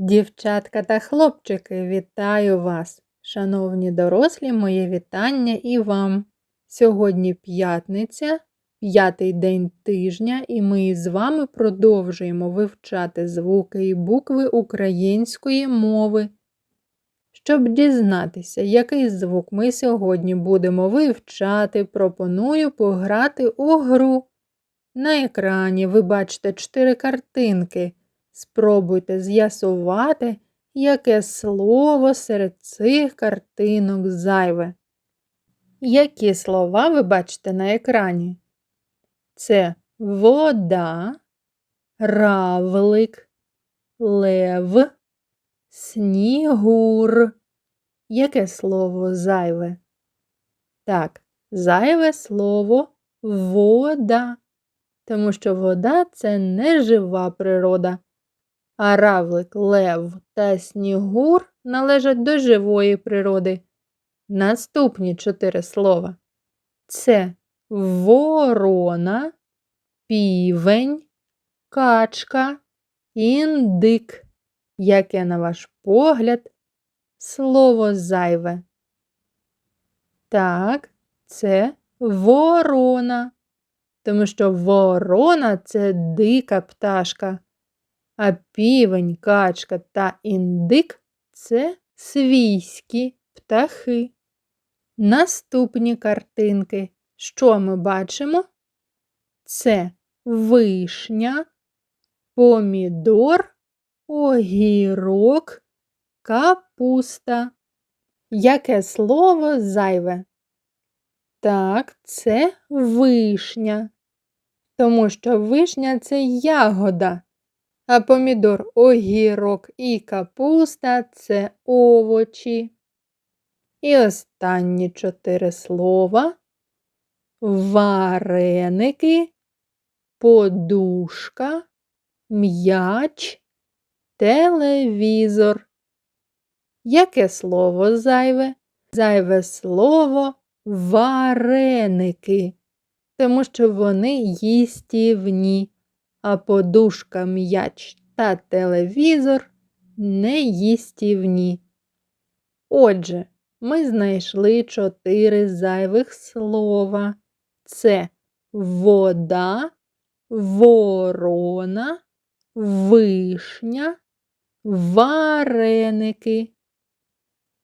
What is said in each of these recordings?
Дівчатка та хлопчики, вітаю вас! Шановні дорослі, моє вітання і вам. Сьогодні п'ятниця, п'ятий день тижня, і ми з вами продовжуємо вивчати звуки і букви української мови. Щоб дізнатися, який звук ми сьогодні будемо вивчати, пропоную пограти у гру. На екрані ви бачите чотири картинки. Спробуйте з'ясувати, яке слово серед цих картинок зайве. Які слова ви бачите на екрані? Це вода, равлик, лев, снігур. Яке слово зайве? Так, зайве слово вода, тому що вода це нежива природа а равлик, лев та снігур належать до живої природи. Наступні чотири слова це ворона, півень, качка, індик. Яке, на ваш погляд, слово зайве? Так, це ворона, тому що ворона це дика пташка а півень, качка та індик це свійські птахи. Наступні картинки. Що ми бачимо? Це вишня, помідор, огірок, капуста. Яке слово зайве? Так, це вишня, тому що вишня це ягода помідор, огірок і капуста це овочі. І останні чотири слова вареники, подушка, м'яч, телевізор. Яке слово зайве? Зайве слово вареники, тому що вони їстівні а подушка, м'яч та телевізор неїстівні. Отже, ми знайшли чотири зайвих слова. Це вода, ворона, вишня, вареники.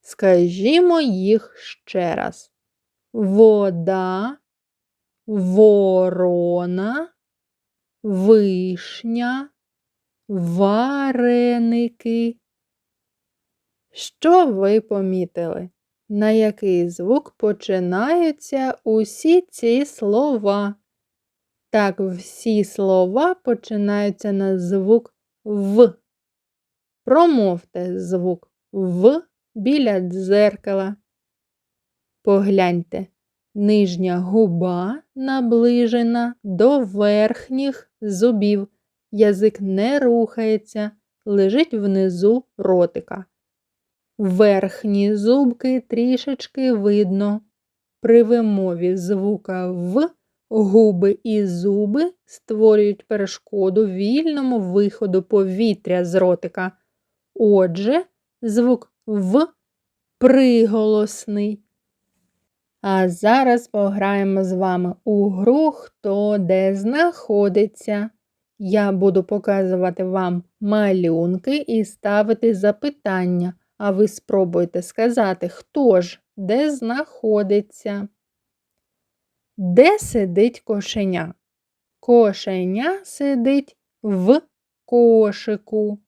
Скажімо їх ще раз. Вода, ворона, вишня, вареники. Що ви помітили? На який звук починаються усі ці слова? Так, всі слова починаються на звук В. Промовте звук В біля дзеркала. Погляньте, Нижня губа наближена до верхніх зубів. Язик не рухається, лежить внизу ротика. Верхні зубки трішечки видно. При вимові звука В губи і зуби створюють перешкоду вільному виходу повітря з ротика. Отже, звук В приголосний. А зараз пограємо з вами у гру, хто де знаходиться. Я буду показувати вам малюнки і ставити запитання, а ви спробуйте сказати, хто ж де знаходиться. Де сидить кошеня? Кошеня сидить в кошику.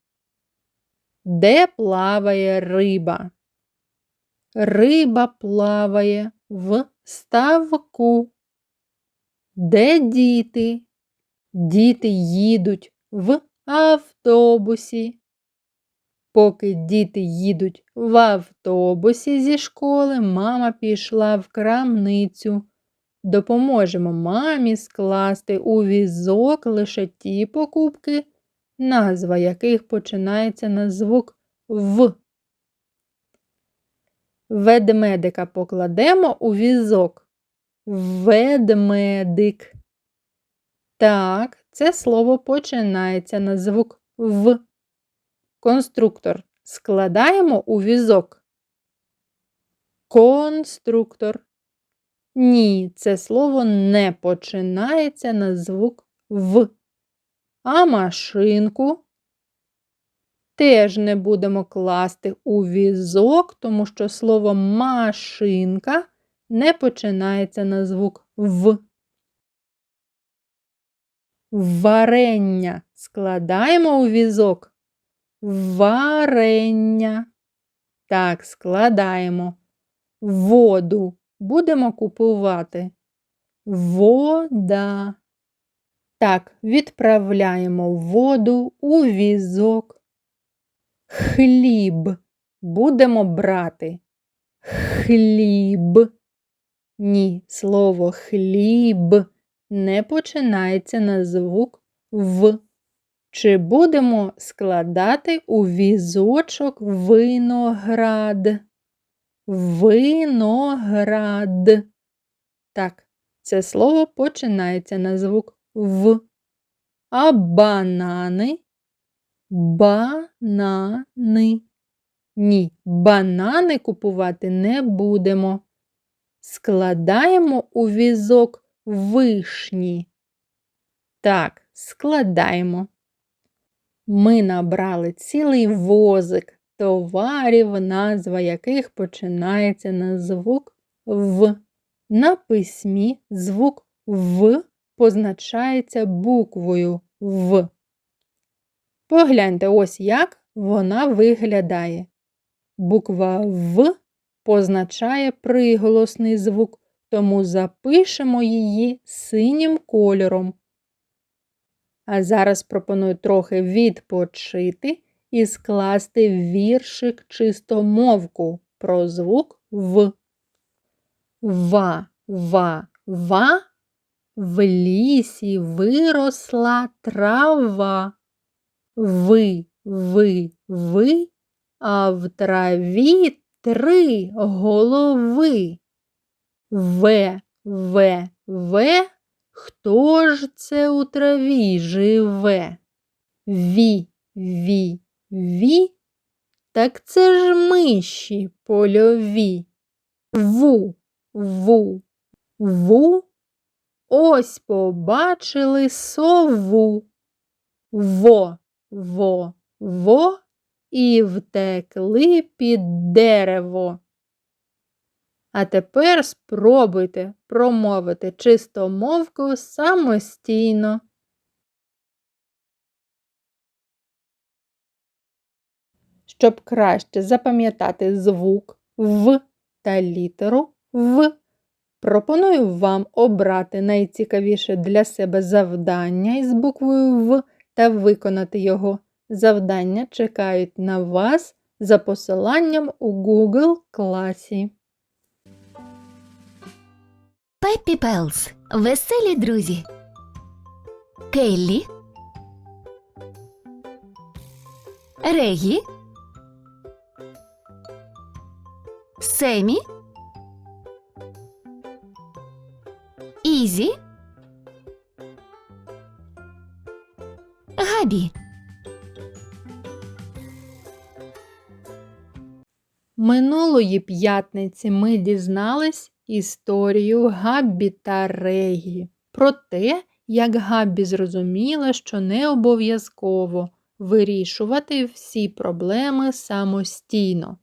Де плаває риба? Риба плаває в ставку. Де діти? Діти їдуть в автобусі. Поки діти їдуть в автобусі зі школи, мама пішла в крамницю. Допоможемо мамі скласти у візок лише ті покупки, назва яких починається на звук В. Ведмедика покладемо у візок. Ведмедик. Так, це слово починається на звук В. Конструктор складаємо у візок. Конструктор. Ні, це слово не починається на звук В. А машинку теж не будемо класти у візок, тому що слово машинка не починається на звук В. Варення складаємо у візок. Варення. Так, складаємо. Воду будемо купувати. Вода. Так, відправляємо воду у візок. Хліб будемо брати. Хліб. Ні, слово хліб не починається на звук В. Чи будемо складати у візочок виноград? Виноград. Так, це слово починається на звук В. А банани? Банани. Ні, банани купувати не будемо. Складаємо у візок вишні. Так, складаємо. Ми набрали цілий возик товарів, назва яких починається на звук В. На письмі звук В позначається буквою В. Погляньте, ось як вона виглядає. Буква В позначає приголосний звук, тому запишемо її синім кольором. А зараз пропоную трохи відпочити і скласти віршик чистомовку про звук В. Ва, ва, ва, в лісі виросла трава. Ви, ви, ви, а в траві три голови. Ве, ве, ве, хто ж це у траві живе? Ві, ві, ві, так це ж миші польові. Ву, ву, ву, ось побачили сову. Во, во, во і втекли під дерево. А тепер спробуйте промовити чистомовку самостійно. Щоб краще запам'ятати звук В та літеру В, пропоную вам обрати найцікавіше для себе завдання із буквою В та виконати його. Завдання чекають на вас за посиланням у Google класі. Пеппі Пелс. Веселі друзі. Келлі. Регі. Семі. Ізі. Габі. Минулої п'ятниці ми дізнались історію Габбі та Регі про те, як Габбі зрозуміла, що не обов'язково вирішувати всі проблеми самостійно.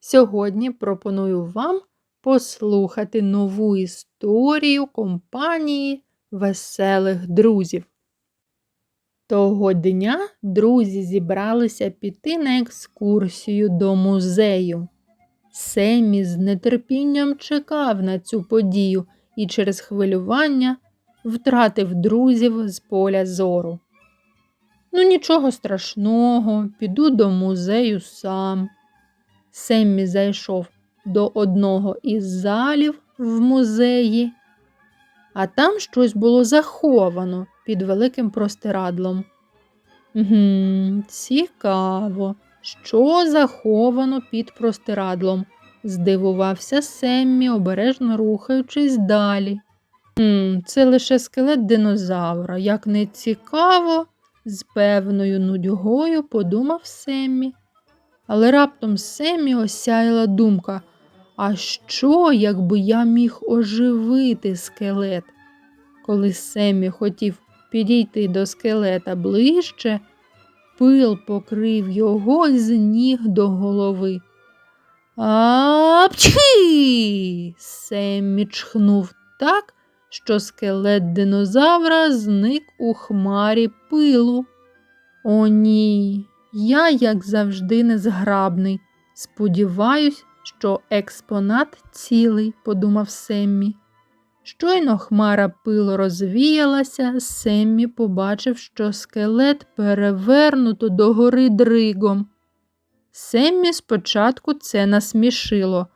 Сьогодні пропоную вам послухати нову історію компанії веселих друзів. Того дня друзі зібралися піти на екскурсію до музею. Семі з нетерпінням чекав на цю подію і через хвилювання втратив друзів з поля зору. Ну, нічого страшного, піду до музею сам. Семмі зайшов до одного із залів в музеї, а там щось було заховано під великим простирадлом. Гм, цікаво, що заховано під простирадлом, здивувався Семмі, обережно рухаючись далі. Хм, це лише скелет динозавра. Як не цікаво, з певною нудьгою подумав Семмі. Але раптом Семмі осяяла думка, а що, якби я міг оживити скелет? Коли Семмі хотів підійти до скелета ближче, пил покрив його з ніг до голови. Апчхи! Семмі чхнув так, що скелет динозавра зник у хмарі пилу. О, ні, я, як завжди, незграбний. Сподіваюсь, що експонат цілий, подумав Семмі. Щойно хмара пилу розвіялася, Семмі побачив, що скелет перевернуто догори дригом. Семмі спочатку це насмішило,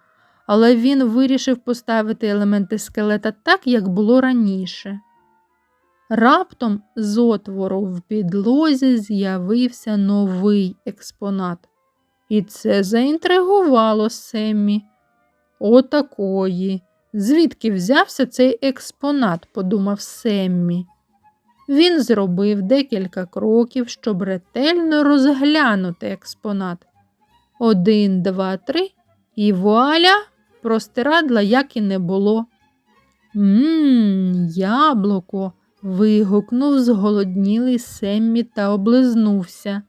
але він вирішив поставити елементи скелета так, як було раніше. Раптом з отвору в підлозі з'явився новий експонат. І це заінтригувало Семмі. Отакої. Звідки взявся цей експонат, подумав Семмі. Він зробив декілька кроків, щоб ретельно розглянути експонат. Один, два, три, і вуаля, простирадла як і не було. Мм, яблуко. вигукнув зголоднілий Семмі та облизнувся.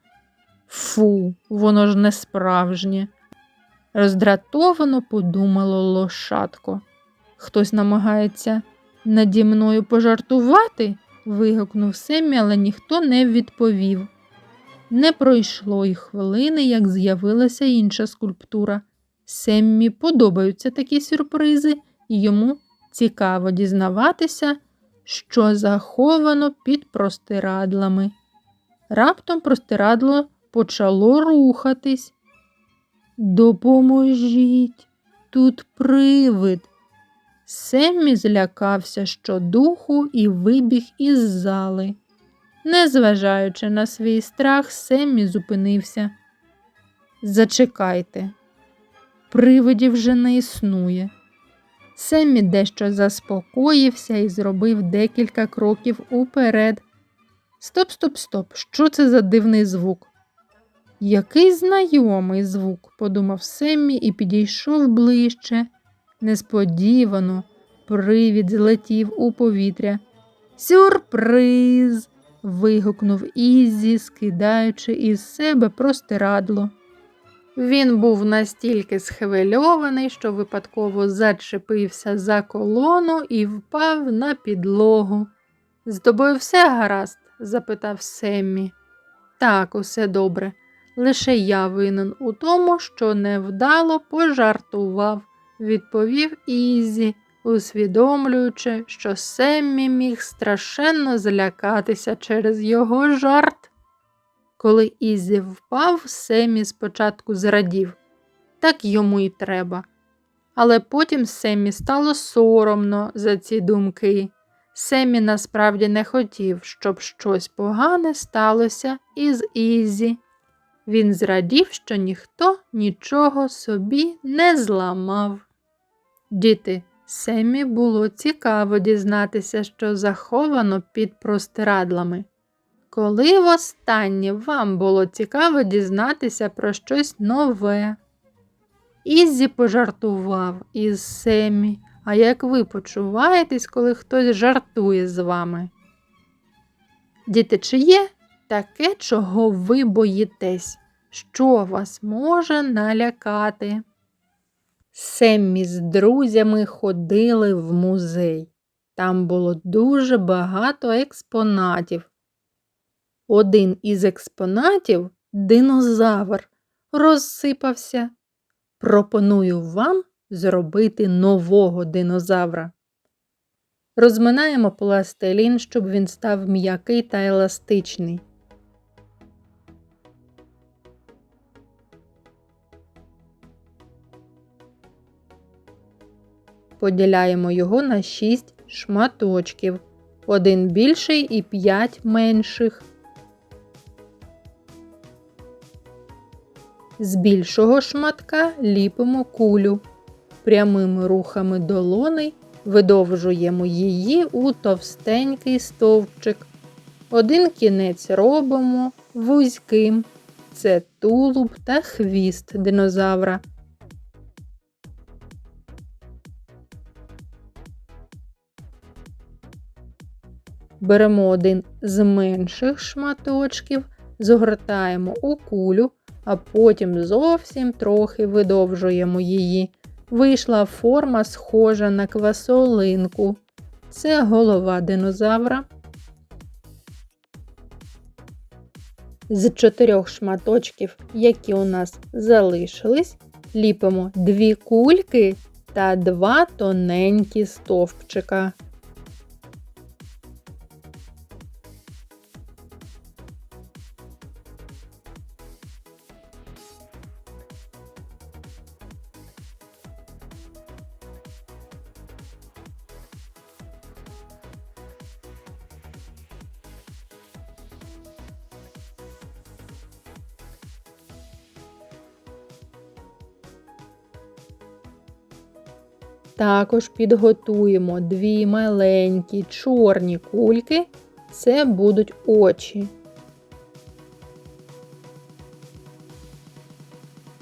Фу, воно ж не справжнє. Роздратовано подумало лошадко. Хтось намагається наді мною пожартувати? вигукнув Семмі, але ніхто не відповів. Не пройшло й хвилини, як з'явилася інша скульптура. Семмі подобаються такі сюрпризи, і йому цікаво дізнаватися, що заховано під простирадлами. Раптом простирадло почало рухатись. Допоможіть, тут привид. Семмі злякався щодуху і вибіг із зали. Незважаючи на свій страх, Семмі зупинився. Зачекайте, привидів вже не існує. Семмі дещо заспокоївся і зробив декілька кроків уперед. Стоп, стоп, стоп, що це за дивний звук? Який знайомий звук, подумав Семмі і підійшов ближче. Несподівано привід злетів у повітря. Сюрприз. вигукнув Іззі, скидаючи із себе простирадло. Він був настільки схвильований, що випадково зачепився за колону і впав на підлогу. З тобою все гаразд? запитав Семмі. Так, усе добре. Лише я винен у тому, що невдало пожартував, відповів Ізі, усвідомлюючи, що Семмі міг страшенно злякатися через його жарт. Коли Ізі впав, Семмі спочатку зрадів. Так йому й треба. Але потім Семмі стало соромно за ці думки. Семмі насправді не хотів, щоб щось погане сталося із Ізі. Він зрадів, що ніхто нічого собі не зламав. Діти, Семмі було цікаво дізнатися, що заховано під простирадлами. Коли востаннє вам було цікаво дізнатися про щось нове? Іззі пожартував із Семі. А як ви почуваєтесь, коли хтось жартує з вами? Діти, чи є таке, чого ви боїтесь? Що вас може налякати? Семмі з друзями ходили в музей. Там було дуже багато експонатів. Один із експонатів динозавр розсипався. Пропоную вам зробити нового динозавра. Розминаємо пластилін, щоб він став м'який та еластичний. Поділяємо його на 6 шматочків. Один більший і 5 менших. З більшого шматка ліпимо кулю. Прямими рухами долоней видовжуємо її у товстенький стовпчик. Один кінець робимо вузьким. Це тулуб та хвіст динозавра. Беремо один з менших шматочків, згортаємо у кулю, а потім зовсім трохи видовжуємо її. Вийшла форма, схожа на квасолинку. Це голова динозавра. З чотирьох шматочків, які у нас залишились, ліпимо дві кульки та два тоненькі стовпчика. Також підготуємо дві маленькі чорні кульки. Це будуть очі.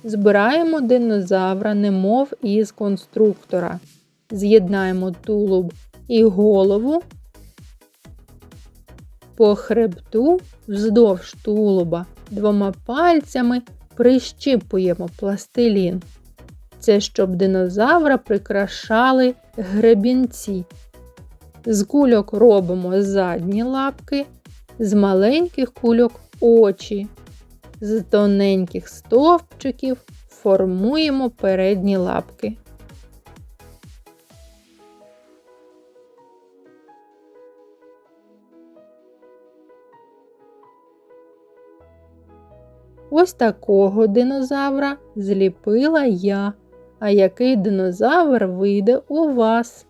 Збираємо динозавра, немов із конструктора. З'єднаємо тулуб і голову. По хребту вздовж тулуба двома пальцями прищіпуємо пластилін. Це щоб динозавра прикрашали гребінці. З кульок робимо задні лапки, з маленьких кульок очі, з тоненьких стовпчиків формуємо передні лапки. Ось такого динозавра зліпила я. А який динозавр вийде у вас?